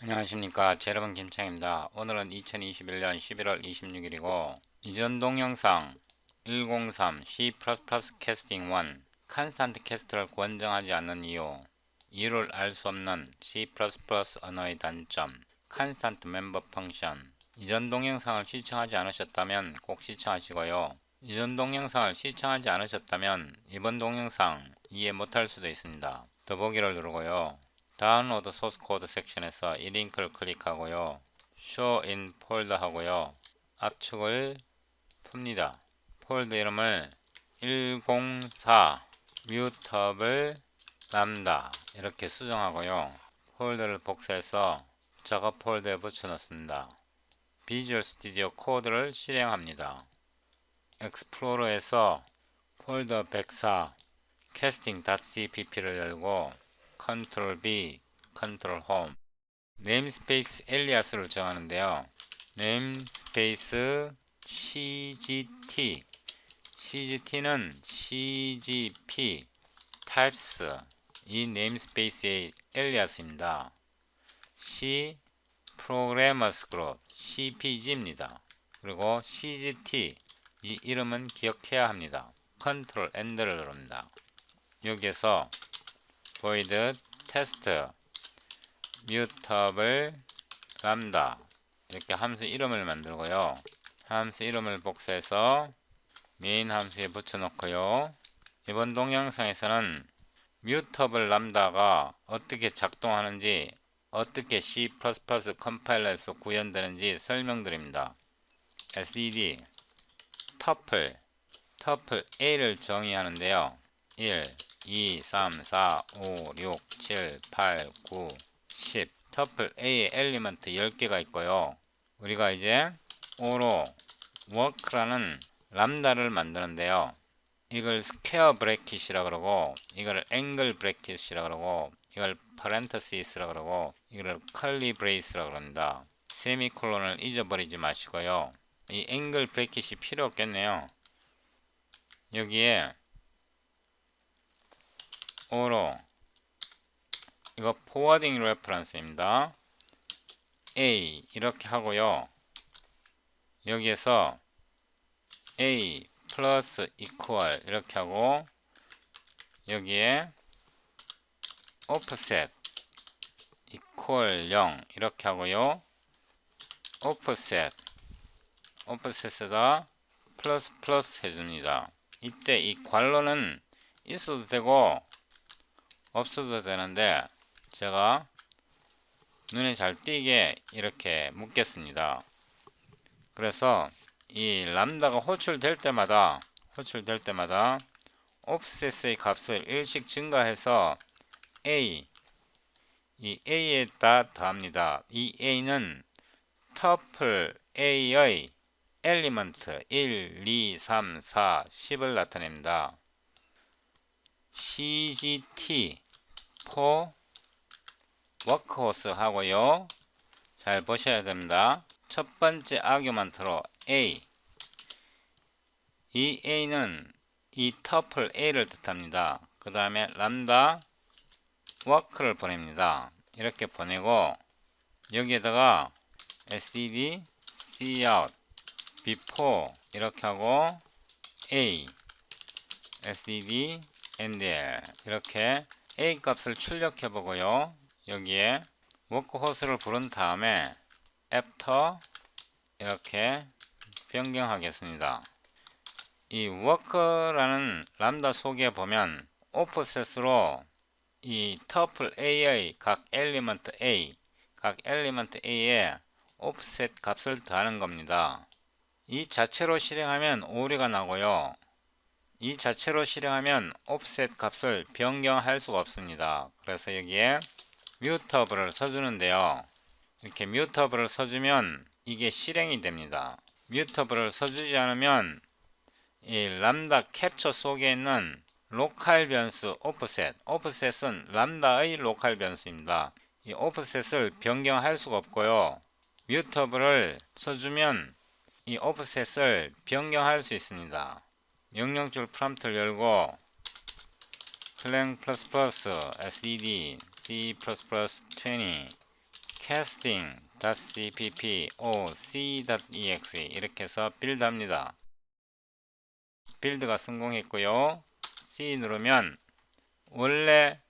안녕하십니까 제 여러분 김창입니다. 오늘은 2021년 11월 26일이고 이전 동영상 103 C++ 캐스팅 1 컨스탄트 캐스트를 권장하지 않는 이유 이유를 알 수 없는 C++ 언어의 단점 컨스탄트 멤버 펑션 이전 동영상을 시청하지 않으셨다면 꼭 시청하시고요. 이전 동영상을 시청하지 않으셨다면 이번 동영상 이해 못할 수도 있습니다. 더보기를 누르고요. 다운로드 소스 코드 섹션에서 이 링크를 클릭하고요. Show in Folder 하고요. 압축을 풉니다. 폴더 이름을 104 뮤터블 람다 이렇게 수정하고요. 폴더를 복사해서 작업 폴더에 붙여넣습니다. 비주얼 스튜디오 코드를 실행합니다. 엑스플로러에서 폴더 104 casting.cpp를 열고 컨트롤 B, 컨트롤 홈 네임스페이스 엘리아스를 정하는데요. 네임스페이스 CGT CGT는 CGP types 이 네임스페이스의 엘리아스입니다. C Programmers Group CPG입니다. 그리고 CGT 이 이름은 기억해야 합니다. 컨트롤 엔더를 누릅니다. 여기에서 void test mutable lambda 이렇게 함수 이름을 만들고요. 함수 이름을 복사해서 메인 함수에 붙여놓고요. 이번 동영상에서는 mutable lambda가 어떻게 작동하는지 어떻게 C++ 컴파일러에서 구현되는지 설명드립니다. SED tuple tuple A를 정의하는데요. 1 2, 3, 4, 5, 6, 7, 8, 9, 10 터플 A의 엘리먼트 10개가 있고요. 우리가 이제 O로 work라는 람다를 만드는데요. 이걸 스퀘어 브래킷이라 그러고 이걸 앵글 브래킷이라 그러고 이걸 parentheses라 그러고 이걸 curly brace라 그럽니다. 세미콜론을 잊어버리지 마시고요. 이 앵글 브래킷이 필요 없겠네요. 여기에 오로 이거 포워딩 레퍼런스입니다. A 이렇게 하고요. 여기에서 A 플러스 이퀄 이렇게 하고 여기에 offset 이퀄 0 이렇게 하고요. offset offset에다 플러스 플러스 해줍니다. 이때 이 괄호는 있어도 되고 없어도 되는데 제가 눈에 잘 띄게 이렇게 묶겠습니다. 그래서 이 람다가 호출될 때마다 호출될 때마다 offset의 값을 일씩 증가해서 a 이 a에다 더합니다. 이 a는 tuple a의 엘리먼트 1, 2, 3, 4, 10을 나타냅니다. CGT for workhorse 하고요. 잘 보셔야 됩니다. 첫 번째 아규먼트로 A 이 A는 이 터플 A를 뜻합니다. 그 다음에 람다 work를 보냅니다. 이렇게 보내고 여기에다가 std cout before 이렇게 하고 a std NDL 이렇게 A 값을 출력해 보고요. 여기에 워크호스를 부른 다음에 after 이렇게 변경하겠습니다. 이 work라는 람다 속에 보면 offset으로 이 tuple a의 각 엘리먼트 a 각 엘리먼트 a에 offset 값을 더하는 겁니다. 이 자체로 실행하면 오류가 나고요. 이 자체로 실행하면 offset 값을 변경할 수가 없습니다. 그래서 여기에 mutable을 써주는데요. 이렇게 mutable을 써주면 이게 실행이 됩니다. mutable을 써주지 않으면 이 람다 캡처 속에 있는 로컬 변수 offset, offset은 람다의 로컬 변수입니다. 이 offset을 변경할 수가 없고요. mutable을 써주면 이 offset을 변경할 수 있습니다. 명령줄 프롬프트를 열고 clang++ sed c++ 20 casting.cpp o c.exe 이렇게 해서 빌드합니다. 빌드가 성공했고요. C 누르면 원래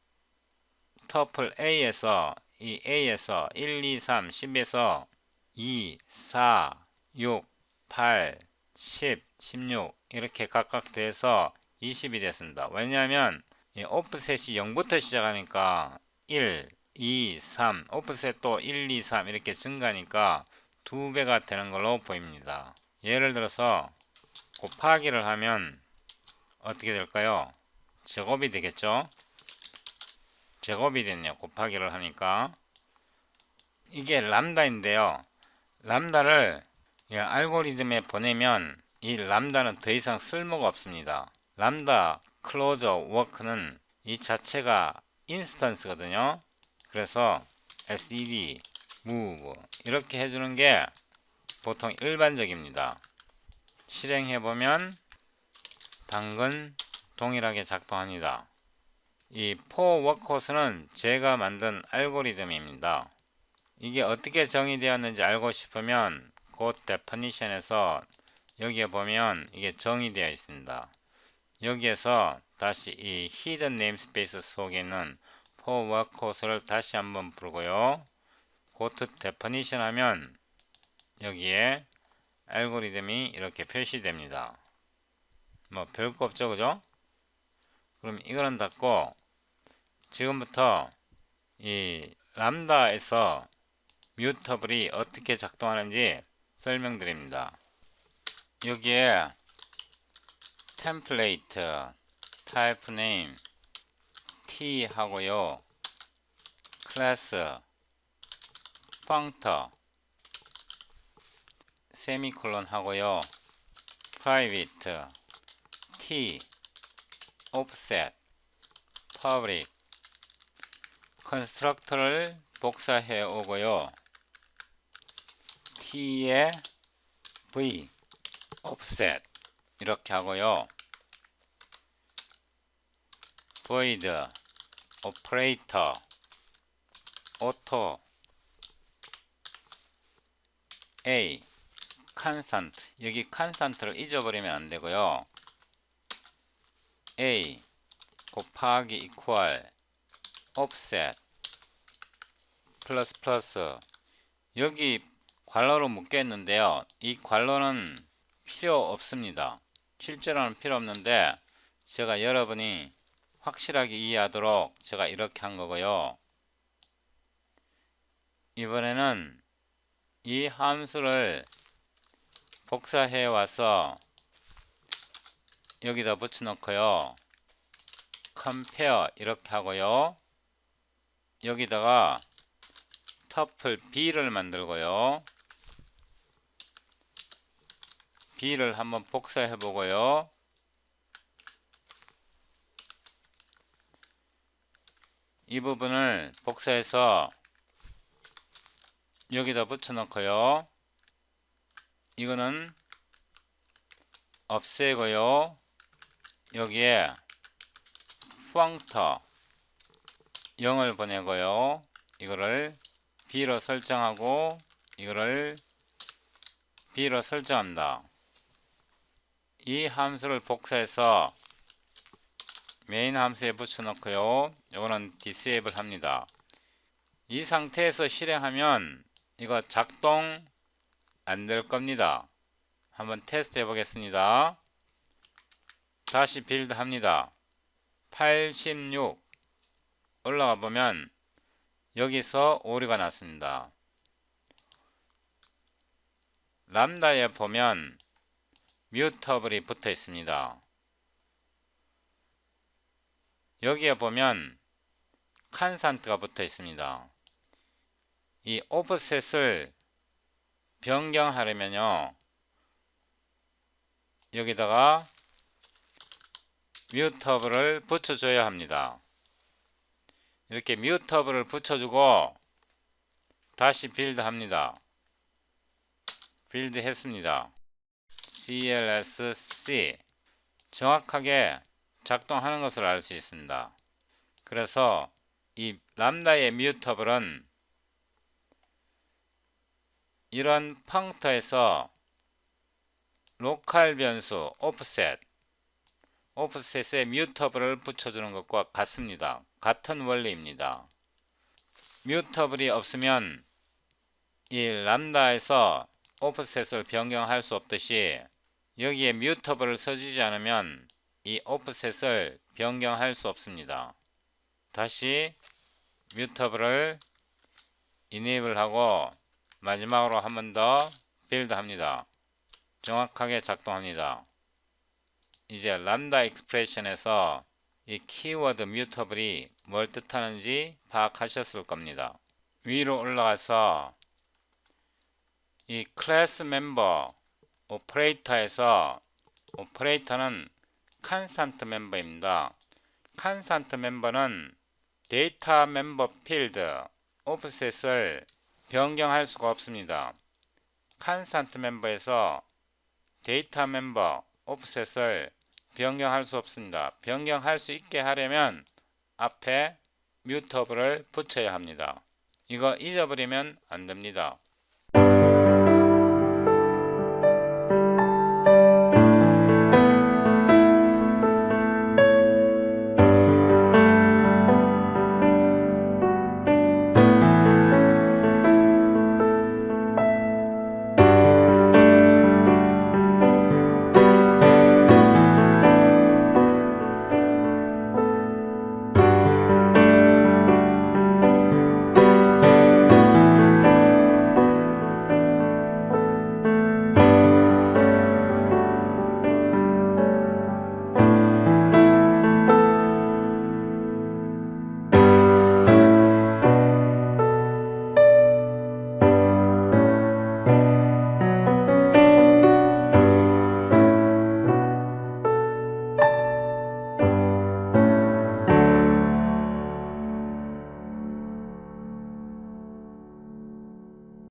터플 A에서 이 A에서 1, 2, 3, 10에서 2, 4, 6, 8, 10, 16 이렇게 각각 돼서 20이 됐습니다. 왜냐하면 이 오프셋이 0부터 시작하니까 1, 2, 3, 오프셋도 1, 2, 3 이렇게 증가하니까 두 배가 되는 걸로 보입니다. 예를 들어서 곱하기를 하면 어떻게 될까요? 제곱이 되겠죠? 제곱이 됐네요. 곱하기를 하니까 이게 람다인데요. 람다를 이 알고리즘에 보내면 이 람다는 더 이상 쓸모가 없습니다. 람다 클로저 워크는 이 자체가 인스턴스거든요. 그래서 SED, move 이렇게 해주는 게 보통 일반적입니다. 실행해 보면 당근 동일하게 작동합니다. 이 for workhorse는 제가 만든 알고리즘입니다. 이게 어떻게 정의되었는지 알고 싶으면 그 definition에서 여기에 보면 이게 정의되어 있습니다. 여기에서 다시 이 hidden namespace 속에 있는 for workhorse를 다시 한번 부르고요. go to definition 하면 여기에 알고리즘이 이렇게 표시됩니다. 뭐 별거 없죠 그죠? 그럼 이거는 닫고 지금부터 이 람다에서 뮤터블이 어떻게 작동하는지 설명드립니다. 여기에 템플레이트 타입 네임 t 하고요. 클래스 펑터 세미콜론 하고요. private t offset public 컨스트럭터를 복사해 오고요. t의 v offset 이렇게 하고요. void operator auto a constant 여기 constant를 잊어버리면 안 되고요. a 곱하기 equal offset 플러스 플러스 여기 괄호로 묶였는데요. 이 괄호는 필요 없습니다. 실제로는 필요 없는데 제가 여러분이 확실하게 이해하도록 제가 이렇게 한 거고요. 이번에는 이 함수를 복사해 와서 여기다 붙여 놓고요. compare 이렇게 하고요. 여기다가 터플 B를 만들고요. B를 한번 복사해 보고요. 이 부분을 복사해서 여기다 붙여 놓고요. 이거는 없애고요. 여기에 펑터 0을 보내고요. 이거를 B로 설정하고 이거를 B로 설정합니다. 이 함수를 복사해서 메인 함수에 붙여놓고요. 이거는 disable 합니다. 이 상태에서 실행하면 이거 작동 안 될 겁니다. 한번 테스트 해보겠습니다. 다시 빌드 합니다. 86 올라가 보면 여기서 오류가 났습니다. 람다에 보면 뮤터블이 붙어 있습니다. 여기에 보면 칸산트가 붙어 있습니다. 이 오프셋을 변경하려면요. 여기다가 뮤터블을 붙여줘야 합니다. 이렇게 뮤터블을 붙여주고 다시 빌드 합니다. 빌드 했습니다. CLSC 정확하게 작동하는 것을 알 수 있습니다. 그래서 이 람다의 뮤터블은 이런 펑터에서 로컬 변수 offset offset에 뮤터블을 붙여주는 것과 같습니다. 같은 원리입니다. 뮤터블이 없으면 이 람다에서 offset을 변경할 수 없듯이 여기에 뮤터블을 써주지 않으면 이 offset을 변경할 수 없습니다. 다시 뮤터블을 enable하고 마지막으로 한 번 더 빌드 합니다. 정확하게 작동합니다. 이제 람다 익스프레션에서 이 키워드 뮤터블이 뭘 뜻하는지 파악하셨을 겁니다. 위로 올라가서 이 클래스 멤버 오퍼레이터에서 오퍼레이터는 칸산트 멤버입니다. 칸산트 멤버는 데이터 멤버 필드 오프셋을 변경할 수가 없습니다. 칸산트 멤버에서 데이터 멤버 오프셋을 변경할 수 없습니다. 변경할 수 있게 하려면 앞에 뮤터블을 붙여야 합니다. 이거 잊어버리면 안 됩니다.